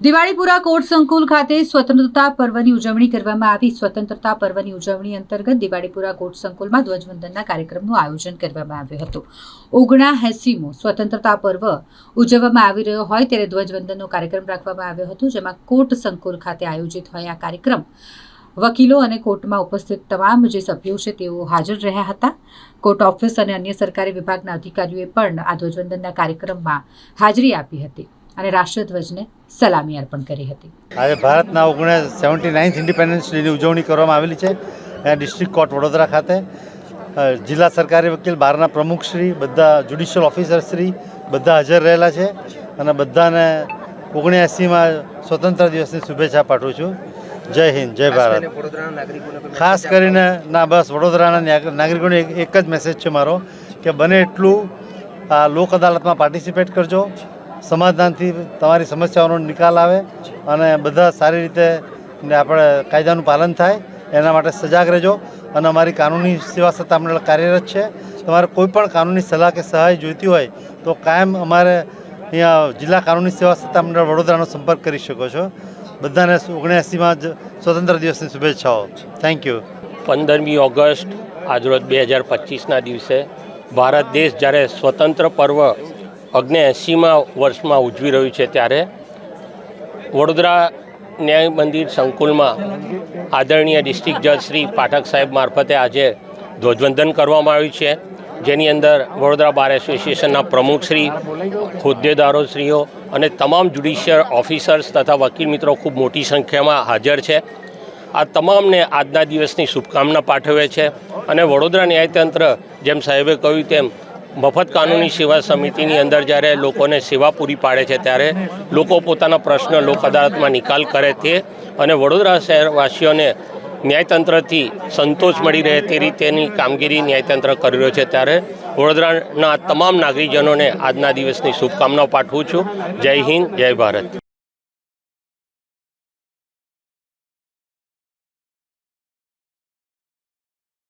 Diwalipura court સંકુલ ખાતે સ્વતંત્રતા પર્વની ઉજવણી કરવામાં આવી. સ્વતંત્રતા પર્વની ઉજવણી અંતર્ગત દિવાળીપુરા કોર્ટ સંકુલમાં ધ્વજવંદનના કાર્યક્રમનું આયોજન કરવામાં આવ્યું હતું. ઓગણા એસીમો સ્વતંત્રતા પર્વ ઉજવવામાં આવી રહ્યો હોય ત્યારે ધ્વજવંદનનો કાર્યક્રમ રાખવામાં આવ્યો હતો, જેમાં કોર્ટ સંકુલ ખાતે આયોજિત હોય આ કાર્યક્રમ. વકીલો અને કોર્ટમાં ઉપસ્થિત તમામ જે સભ્યો છે તેઓ હાજર રહ્યા હતા. કોર્ટ ઓફિસ અને અન્ય સરકારી વિભાગના અધિકારીઓએ પણ આ ધ્વજવંદનના કાર્યક્રમમાં હાજરી આપી હતી. અને રાષ્ટ્રધ્વજને સલામી અર્પણ કરી હતી. આજે ભારતના ઓગણીસ સેવન્ટી નાઇન્થ ઇન્ડિપેન્ડન્સ ડેની ઉજવણી કરવામાં આવેલી છે. ડિસ્ટ્રિક્ટ કોર્ટ વડોદરા ખાતે જિલ્લા સરકારી વકીલ બહારના પ્રમુખશ્રી બધા જ્યુડિશિયલ ઓફિસરશ્રી બધા હાજર રહેલા છે અને બધાને ઓગણ્યાસીમાં સ્વતંત્ર દિવસની શુભેચ્છા પાઠવું છું. જય હિન્દ જય ભારત. ખાસ કરીને ના બસ વડોદરાના નાગરિકોને એક જ મેસેજ છે મારો કે બને એટલું આ લોક અદાલતમાં પાર્ટિસિપેટ કરજો. સમાધાનથી તમારી સમસ્યાઓનો નિકાલ આવે અને બધા સારી રીતે આપણે કાયદાનું પાલન થાય, એના માટે સજાગ રહેજો. અને અમારી કાનૂની સેવા સત્તા મંડળ કાર્યરત છે. તમારે કોઈ પણ કાનૂની સલાહ કે સહાય જોઈતી હોય તો કાયમ અમારે અહીંયા જિલ્લા કાનૂની સેવા સત્તા મંડળ વડોદરાનો સંપર્ક કરી શકો છો. બધાને ઓગણ્યાસીમાં જ સ્વતંત્ર દિવસની શુભેચ્છાઓ. થેન્ક યુ પંદરમી ઓગસ્ટ, આજરોજ બે હજાર પચીસના દિવસે ભારત દેશ જ્યારે સ્વતંત્ર પર્વ અગ્ને એંસીમાં વર્ષમાં ઉજવી રહ્યું છે ત્યારે વડોદરા ન્યાય મંદિર સંકુલમાં આદરણીય ડિસ્ટ્રિક્ટ જજ શ્રી પાઠક સાહેબ મારફતે આજે ધ્વજવંદન કરવામાં આવ્યું છે. જેની અંદર વડોદરા બાર એસોસિએશનના પ્રમુખશ્રી હોદ્દેદારોશ્રીઓ અને તમામ જ્યુડિશિયલ ઓફિસર્સ તથા વકીલ મિત્રો ખૂબ મોટી સંખ્યામાં હાજર છે. આ તમામને આજના દિવસની શુભકામના પાઠવે છે અને વડોદરા ન્યાયતંત્ર, જેમ સાહેબે કહ્યું તેમ મફત કાનૂની સેવા સમિતિની અંદર જ્યારે લોકોને સેવા પૂરી પાડે છે, ત્યારે લોકો પોતાના પ્રશ્ન લોક અદાલતમાં નિકાલ કરે તે અને વડોદરા શહેરવાસીઓને ન્યાયતંત્રથી સંતોષ મળી રહે તે રીતેની કામગીરી ન્યાયતંત્ર કરી રહ્યો છે. ત્યારે વડોદરાના તમામ નાગરિકજનોને આજના દિવસની શુભકામનાઓ પાઠવું છું. જય હિન્દ, જય ભારત.